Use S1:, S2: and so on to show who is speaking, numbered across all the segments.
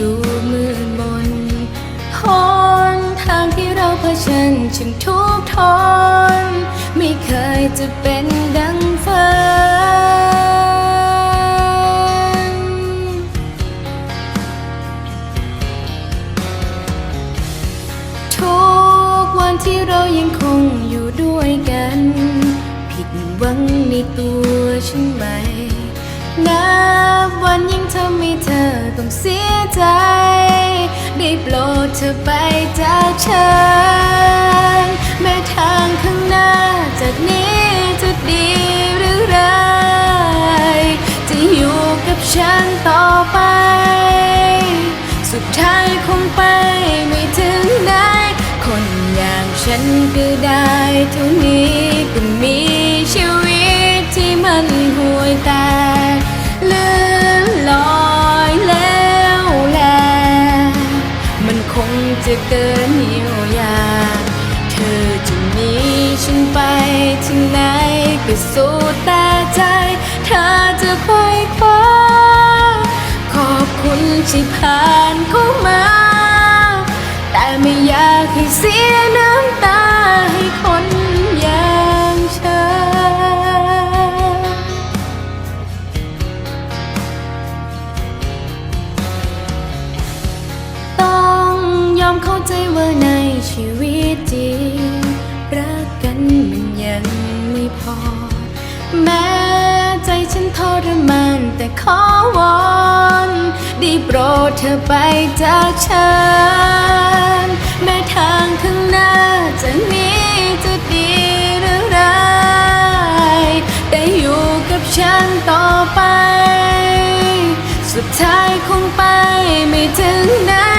S1: ดูมืดมนหนทางที่เราเผชิญฉันทุกทอนไม่เคยจะเป็นดังฝันทุกวันที่เรายังคงอยู่ด้วยกัน ผิดหวังในตัวฉันไหม นับวันยิ่งทำให้เธอต้องเสียใจ ได้โปรดเธอไปจากฉัน แม้ทางข้างหน้าจากนี้จะดีหรือร้ายจะอยู่กับฉันต่อไป สุดท้ายคงไปไม่ถึงไหนคนอย่างฉันก็ได้เท่านี้ เกินเยียวยา เธอจะหนีฉันไปที่ไหนก็สู้แต่ใจ เธอจะไปคว้า ขอบคุณที่ผ่านเข้ามา แต่ไม่อยากให้เสียน้ำ ยอมเข้าใจว่าในชีวิตจริงรักกันมันยังไม่พอ แม้ใจฉันทรมานแต่ขอวอนได้โปรดเธอไปจากฉัน แม้ทางข้างหน้าจะนี้จะดีหรือร้ายได้อยู่กับฉันต่อไป สุดท้ายคงไปไม่ถึงไหน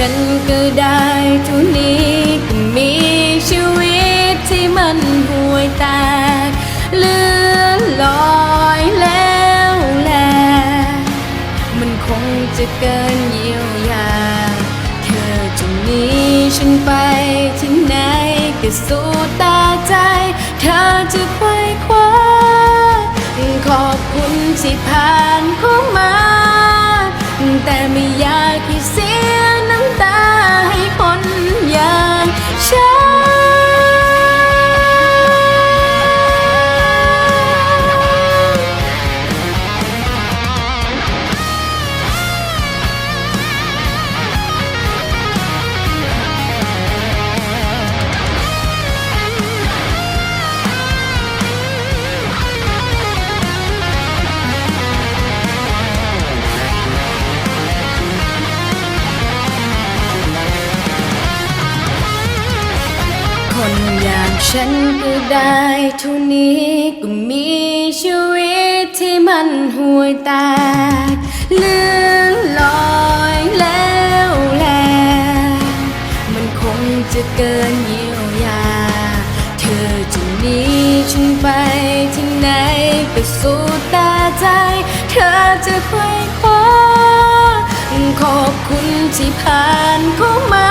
S1: ฉันก็ได้เท่านี้ก็มีชีวิตที่มันห่วยแตกเลื่อนลอยแล้วแล มันคงจะเกินเยียวยาเธอจะหนีฉันไปที่ไหนก็สู้ตาใจ เธอจะไขว้คว้าขอบคุณที่ผ่านเข้ามา แต่ไม่อยากให้เสีย คนอย่างฉันก็ได้เท่านี้ก็มีชีวิตที่มันห่วยแตกเลื่อนลอยแล้วแล มันคงจะเกินเยียวยา เธอจะหนีฉันไปที่ไหนไปสู้ตาใจ เธอจะไขว้คว้าขอบคุณที่ผ่านเข้ามา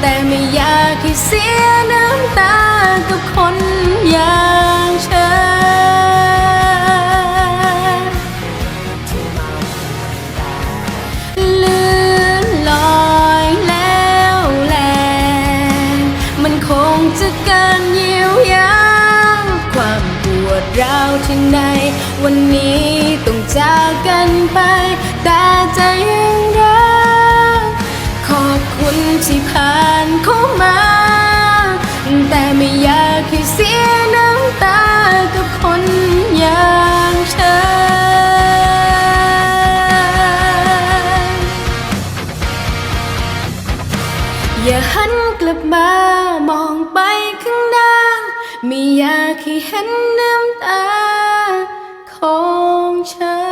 S1: แต่ไม่อยากให้เสียน้ำตากับคนอย่างฉันเลื่อนลอยแล้วแลมันคงจะเกินเยียวยาความปวดร้าวที่ใน วันนี้ต้องจากกันไป ให้เห็นน้ำตาของฉัน